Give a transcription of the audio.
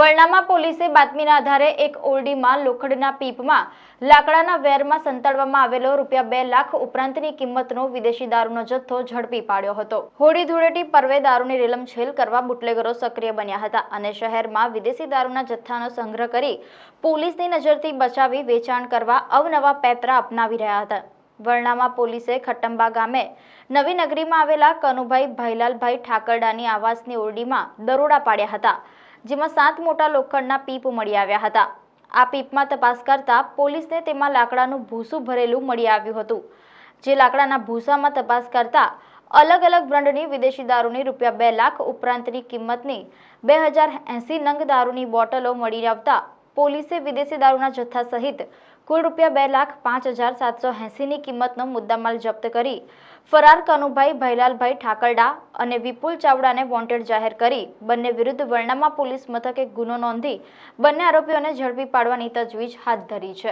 વરણામા પોલીસે બાતમીના આધારે એક ઓરડીમાં લોખંડના પીપમાં લાકડાના વેરમાં સંતાડવામાં આવેલો રૂપિયા બે લાખ ઉપરાંતની કિંમતનો વિદેશી દારૂનો જથ્થો ઝડપી પાડ્યો હતો. હોળી ધૂળેટી પર્વે દારૂની રેલમછેલ કરવા બુટલેગરો સક્રિય બન્યા હતા અને શહેરમાં વિદેશી દારૂના જથ્થાનો સંગ્રહ કરી પોલીસની નજરથી બચાવી વેચાણ કરવા અવનવા પેતરા અપનાવી રહ્યા હતા. વરણામા પોલીસે ખટ્ટંબા ગામે નવી નગરીમાં આવેલા કનુભાઈ ભાઈલાલભાઈ ઠાકરડાની આવાસની ઓરડીમાં દરોડા પાડ્યા હતા. જેમાં સાત મોટા લોખંડના પીપ મળી આવ્યા હતા. આ પીપમાં તપાસ કરતા પોલીસને તેમાં લાકડાનું ભૂસું ભરેલું મળી આવ્યું હતું. જે લાકડાના ભૂસામાં તપાસ કરતા અલગ અલગ બ્રાન્ડની વિદેશી દારૂની રૂપિયા બે લાખ ઉપરાંતની કિંમતની બે હજાર એંસી નંગ દારૂની બોટલો મળી આવતા પોલીસે વિદેશી દારૂના જથ્થા સહિત કુલ રૂપિયા બે લાખ પાંચ હજાર સાતસો એંસીની કિંમતનો મુદ્દામાલ જપ્ત કરી ફરાર કનુભાઈ ભૈલાલભાઈ ઠાકરડા અને વિપુલ ચાવડાને વોન્ટેડ જાહેર કરી બંને વિરુદ્ધ વર્ણામા પોલીસ મથકે ગુનો નોંધી બંને આરોપીઓને ઝડપી પાડવાની તજવીજ હાથ ધરી છે.